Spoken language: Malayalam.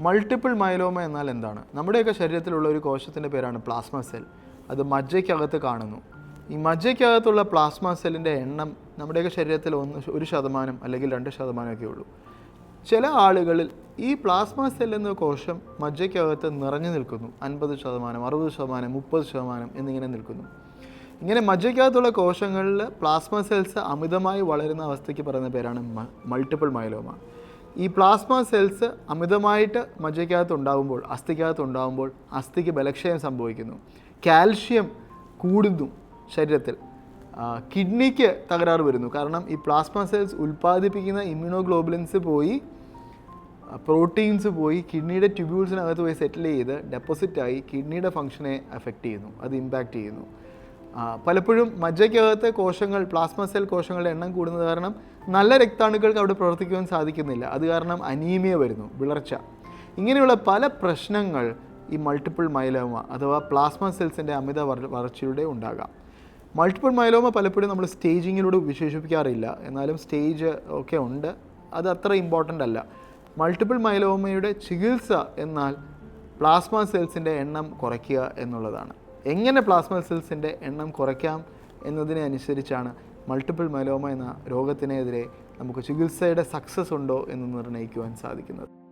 മൾട്ടിപ്പിൾ മൈലോമ എന്നാൽ എന്താണ്? നമ്മുടെയൊക്കെ ശരീരത്തിലുള്ള ഒരു കോശത്തിന്റെ പേരാണ് പ്ലാസ്മ സെൽ അത് മജ്ജയ്ക്കകത്ത് കാണുന്നു. ഈ മജ്ജയ്ക്കകത്തുള്ള പ്ലാസ്മ സെല്ലിന്റെ എണ്ണം നമ്മുടെയൊക്കെ ശരീരത്തിൽ ഒന്ന് ഒരു ശതമാനം അല്ലെങ്കിൽ രണ്ട് ശതമാനമൊക്കെ ഉള്ളൂ. ചില ആളുകളിൽ ഈ പ്ലാസ്മ സെൽ എന്ന കോശം മജ്ജയ്ക്കകത്ത് നിറഞ്ഞു നിൽക്കുന്നു. അൻപത് ശതമാനം അറുപത് ശതമാനം മുപ്പത് ശതമാനം എന്നിങ്ങനെ നിൽക്കുന്നു. ഇങ്ങനെ മജ്ജയ്ക്കകത്തുള്ള കോശങ്ങളിൽ പ്ലാസ്മ സെൽസ് അമിതമായി വളരുന്ന അവസ്ഥയ്ക്ക് പറയുന്ന പേരാണ് മൾട്ടിപ്പിൾ മൈലോമ ഈ പ്ലാസ്മ സെൽസ് അമിതമായിട്ട് മജ്ജയ്ക്കകത്ത് ഉണ്ടാകുമ്പോൾ അസ്ഥിക്കകത്ത് ഉണ്ടാകുമ്പോൾ അസ്ഥിക്ക് ബലക്ഷയം സംഭവിക്കുന്നു. കാൽഷ്യം കൂടുന്നു ശരീരത്തിൽ. കിഡ്നിക്ക് തകരാറ് വരുന്നു. കാരണം ഈ പ്ലാസ്മ സെൽസ് ഉൽപ്പാദിപ്പിക്കുന്ന ഇമ്മ്യൂണോഗ്ലോബുലിൻസ് പോയി പ്രോട്ടീൻസ് പോയി കിഡ്നിയുടെ ട്യൂബ്യൂൾസിനകത്ത് പോയി സെറ്റിൽ ചെയ്ത് ഡെപ്പോസിറ്റായി കിഡ്നിയുടെ ഫംഗ്ഷനെ അഫക്റ്റ് ചെയ്യുന്നു. അത് ഇമ്പാക്റ്റ് ചെയ്യുന്നു. പലപ്പോഴും മജ്ജയ്ക്കകത്തെ കോശങ്ങൾ പ്ലാസ്മ സെൽ കോശങ്ങളുടെ എണ്ണം കൂടുന്നത് കാരണം നല്ല രക്താണുക്കൾക്ക് അവിടെ പ്രവർത്തിക്കുവാൻ സാധിക്കുന്നില്ല. അത് കാരണം അനീമിയ വരുന്നു വിളർച്ച. ഇങ്ങനെയുള്ള പല പ്രശ്നങ്ങൾ ഈ മൾട്ടിപ്പിൾ മൈലോമ അഥവാ പ്ലാസ്മ സെൽസിന്റെ അമിത വളർ- വളർച്ചയുടെ ഉണ്ടാകാം. മൾട്ടിപ്പിൾ മൈലോമ പലപ്പോഴും നമ്മൾ സ്റ്റേജിങ്ങിലൂടെ വിശേഷിപ്പിക്കാറില്ല. എന്നാലും സ്റ്റേജ് ഒക്കെ ഉണ്ട്. അത് അത്ര ഇമ്പോർട്ടന്റ് അല്ല. മൾട്ടിപ്പിൾ മൈലോമയുടെ ചികിത്സ എന്നാൽ പ്ലാസ്മ സെൽസിന്റെ എണ്ണം കുറയ്ക്കുക എന്നുള്ളതാണ്. എങ്ങനെ പ്ലാസ്മ സെൽസിന്റെ എണ്ണം കുറയ്ക്കാം എന്നതിനെ അനുസരിച്ചാണ് മൾട്ടിപ്പിൾ മലോമ എന്ന രോഗത്തിനെതിരെ നമുക്ക് ചികിത്സയുടെ സക്സസ് ഉണ്ടോ എന്ന് നിർണയിക്കുവാൻ സാധിക്കുന്നത്.